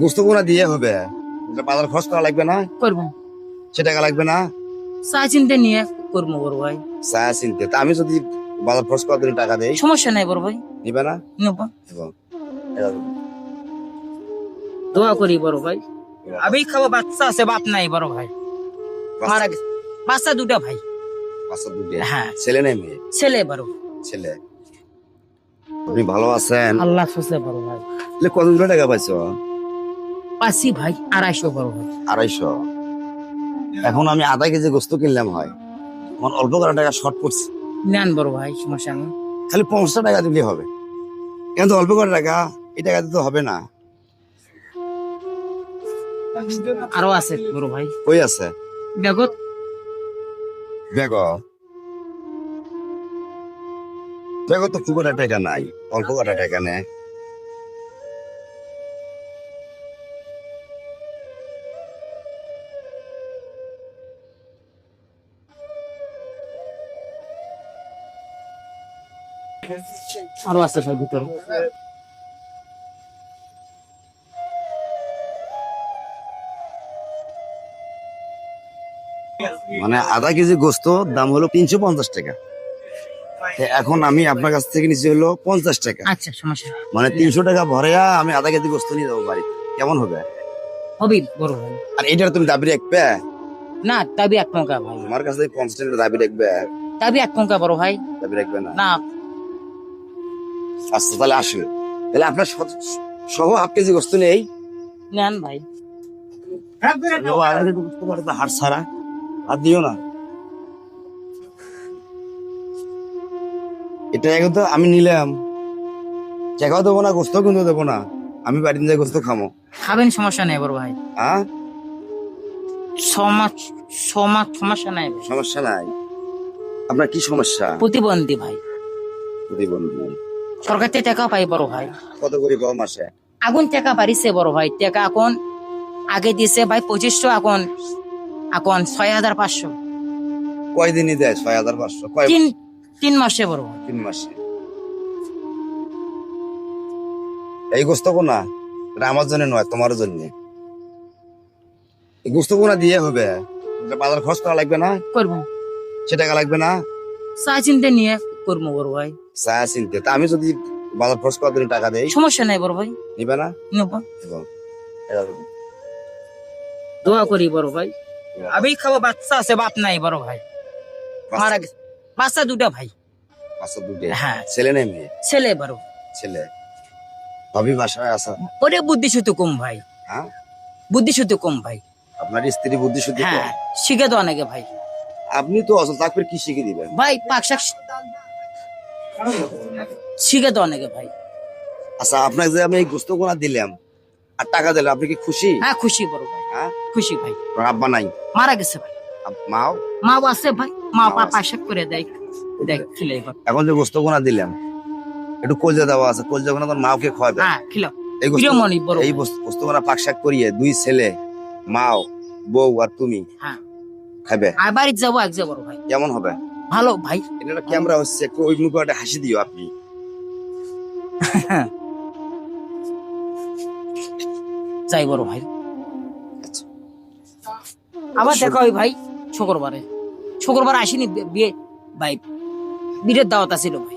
গোস্ত কোনা দিয়ে হবে। বাজার খরচ করা লাগবে না? করব। সে টাকা লাগবে না? চা চিনতে নিয়ে করব বড় ভাই। চা চিনতে তা আমি যদি বাজার খরচ করা দিন টাকা দেই? সমস্যা নাই বড় ভাই। নিবে না? নেব। দোয়া করি বড় ভাই। আমি খাব বাচ্চা আছে বাপ নাই বড় ভাই। মারা গেছে। বাচ্চা দুটা ভাই। বাচ্চা দুটো? হ্যাঁ। ছেলে নেই মেয়ে? ছেলে বড় ছেলে। আপনি ভালো আছেন? আল্লাহ সুসে বড় ভাই। তাহলে কতগুলো টাকা পাইছো? পাশি ভাই আড়াইশো বড় ভাই আড়াইশো। এখন আমি আধা কেজি গোস্ত কিনলাম হয়। আমার অল্প কটা টাকা শর্ট পড়ছে নেন বড় ভাই সমস্যা নেই। খালি পঞ্চাশ টাকা দিলে হবে। কিন্তু অল্প কটা টাকা এই টাকা দিতে হবে না। আরও আছে বড় ভাই। কই আছে? দেখো বেগ বেগ তো খুব একটা টাকা নাই অল্প কটা টাকা নেই আরও আছে ভাই ভিতরে। মানে আধা কেজি গোস্ত দাম হলো তিনশো পঞ্চাশ টাকা। এখন আমি আপনার কাছ থেকে নিচ্ছি হলো পঞ্চাশ টাকা। আচ্ছা সমস্যা মানে তিনশো টাকা ভরেয়া আমি আধা কেজি গোস্ত নিয়ে যাব বাড়ি কেমন হবে? হবি বড় ভাই আর এটার তুমি দাবি রাখবে? না তাবি এক টঙ্কা ভাই। আমার কাছে পঞ্চাশ টাকা দাবি রাখবে? তাবি এক টঙ্কা বড় ভাই। দাবি রাখবে না? না আচ্ছা তাহলে আসবে। তাহলে আপনার সহ- সহ হাফ কেজি গোস্ত নেই। নেন ভাই। তো হাট ছাড়া। আর দিও না। এটা এখন তো আমি নিলাম। টাকাও দেবো না গোস্ত কিন্তু দেবো না। আমি বাড়িতে যাই গোস্ত খামো। খাবেন সমস্যা নেই বড় ভাই। হ্যাঁ সমাজ সমাজ সমস্যা নাই সমস্যা নাই। আপনার কি সমস্যা? প্রতিবন্ধী ভাই। প্রতিবন্ধী। সরকার থেকে টাকা পাই বড় ভাই। কত করে কম আসে আগুন টাকা পারিছে বড় ভাই। টাকা এখন আগে দিছে ভাই পঁচিশশো এখন এখন ছয় হাজার পাঁচশো। কয় দিনই দেয় ছয় হাজার পাঁচশো। তিন তিন মাসে বড় ভাই। তিন মাসে। এই গোস্ত কোনা? এটা আমার জন্য নয় তোমার জন্য। এই গোস্ত কোনা দিয়ে হবে? বাজার খরচ করা লাগবে না? করব সে টাকা লাগবে না? চা চিনতে নিয়ে করব বড় ভাই। চা চিনতে তা। আমি যদি বাজার খরচ করার জন্য টাকা দেই সমস্যা নাই বড় ভাই। নিবে না? নেব। এবং দোয়া করি বড় ভাই। আমি খাব বাচ্চা আছে বাপ নাই বড় ভাই। মারা গেছে। বাচ্চা দুটা ভাই। বাচ্চা দুটো? হ্যাঁ। ছেলে নেই মেয়ে? ছেলে বড়। ছেলে। ভাবি বাসায় আসা ওরে বুদ্ধি শুধু কম ভাই। হ্যাঁ? বুদ্ধি শুধু কম ভাই। আপনার স্ত্রী বুদ্ধি শুদ্ধি হ্যাঁ শিখে তো অনেকে ভাই। আপনি তো আসল তাকে কি শিখে দিবেন? ভাই পাক শাক শিখে তো অনেকে ভাই। আচ্ছা আপনাকে যে আমি এই গোস্ত দিলাম আর টাকা দিলাম আপনি কি খুশি? হ্যাঁ খুশি বড় ভাই। হ্যাঁ? খুশি ভাই। আব্বা নাই? মারা গেছে ভাই। আব- মাও? আছে ভাই। মা মাও পা। করে দেয়। দেখ খিলে এখন যে গোস্ত দিলাম একটু কলজা দেওয়া আছে কলজা কোনা তোর মাওকে খাওয়াবে। হ্যাঁ খিলো এই এই গোস্ত শাক করিয়ে দুই ছেলে মাও বউ আর তুমি হ্যাঁ। খাবে আর বাড়িতে যাব এক যাব ভাই। কেমন হবে? ভালো ভাই। এটা ক্যামেরা হচ্ছে একটু ওই মুখে একটা হাসি দিও আপনি। যাই বড় ভাই। আচ্ছা। আবার দেখা হয় ভাই শুক্রবারে। শুক্রবার আসিনি বিয়ে ভাই বিয়ের দাওয়াত আছিল ভাই।